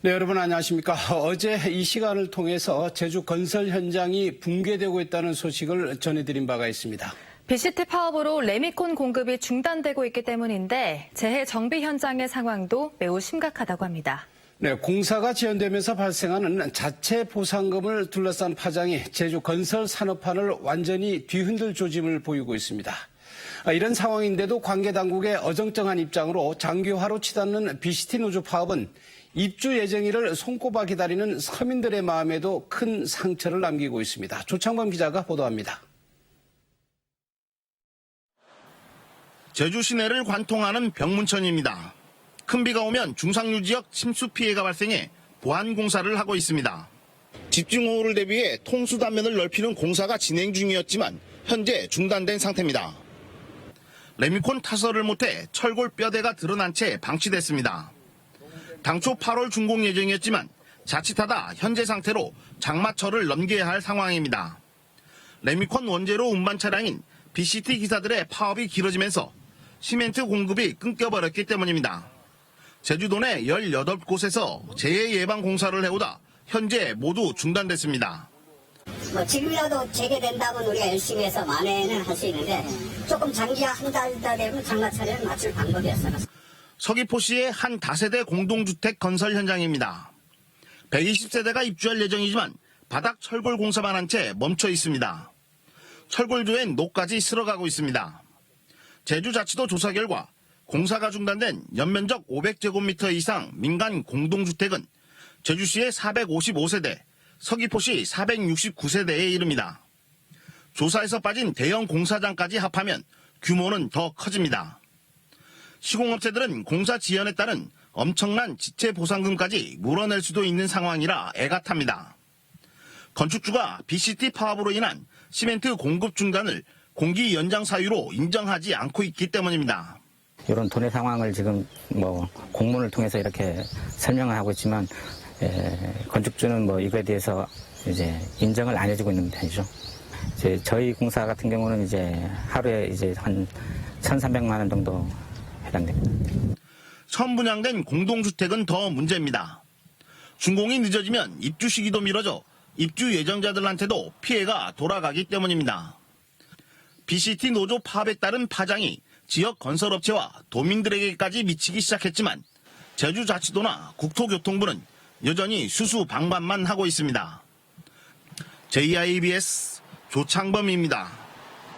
네, 여러분 안녕하십니까. 어제 이 시간을 통해서 제주 건설 현장이 붕괴되고 있다는 소식을 전해드린 바가 있습니다. BCT 파업으로 레미콘 공급이 중단되고 있기 때문인데 재해 정비 현장의 상황도 매우 심각하다고 합니다. 네, 공사가 지연되면서 발생하는 자체 보상금을 둘러싼 파장이 제주 건설 산업판을 완전히 뒤흔들 조짐을 보이고 있습니다. 아, 이런 상황인데도 관계 당국의 어정쩡한 입장으로 장기화로 치닫는 BCT 노조 파업은 입주 예정일을 손꼽아 기다리는 서민들의 마음에도 큰 상처를 남기고 있습니다. 조창범 기자가 보도합니다. 제주 시내를 관통하는 병문천입니다. 큰 비가 오면 중상류 지역 침수 피해가 발생해 보안 공사를 하고 있습니다. 집중호우를 대비해 통수 단면을 넓히는 공사가 진행 중이었지만 현재 중단된 상태입니다. 레미콘 타설을 못해 철골 뼈대가 드러난 채 방치됐습니다. 당초 8월 준공 예정이었지만 자칫하다 현재 상태로 장마철을 넘겨야 할 상황입니다. 레미콘 원재료 운반 차량인 BCT 기사들의 파업이 길어지면서 시멘트 공급이 끊겨버렸기 때문입니다. 제주도 내 18곳에서 재해 예방 공사를 해오다 현재 모두 중단됐습니다. 뭐 지금이라도 재개된다면 우리가 열심히 해서 만회는 할 수 있는데 조금 장기화 한달 더 되면 장마철에 맞출 방법이었어요. 서귀포시의 한 다세대 공동주택 건설 현장입니다. 120세대가 입주할 예정이지만 바닥 철골 공사만 한 채 멈춰 있습니다. 철골조엔 녹까지 쓸어가고 있습니다. 제주자치도 조사 결과 공사가 중단된 연면적 500제곱미터 이상 민간 공동주택은 제주시의 455세대, 서귀포시 469세대에 이릅니다. 조사에서 빠진 대형 공사장까지 합하면 규모는 더 커집니다. 시공업체들은 공사 지연에 따른 엄청난 지체 보상금까지 물어낼 수도 있는 상황이라 애가 탑니다. 건축주가 BCT 파업으로 인한 시멘트 공급 중단을 공기 연장 사유로 인정하지 않고 있기 때문입니다. 이런 돈의 상황을 지금 뭐 공문을 통해서 이렇게 설명을 하고 있지만 에, 건축주는 뭐 이거에 대해서 이제 인정을 안 해주고 있는 편이죠. 이제 저희 공사 같은 경우는 이제 하루에 이제 한 1,300만 원 정도 해당됩니다. 처음 분양된 공동주택은 더 문제입니다. 준공이 늦어지면 입주 시기도 미뤄져 입주 예정자들한테도 피해가 돌아가기 때문입니다. BCT 노조 파업에 따른 파장이 지역 건설업체와 도민들에게까지 미치기 시작했지만 제주자치도나 국토교통부는 여전히 수수방관만 하고 있습니다. JIBS 조창범입니다.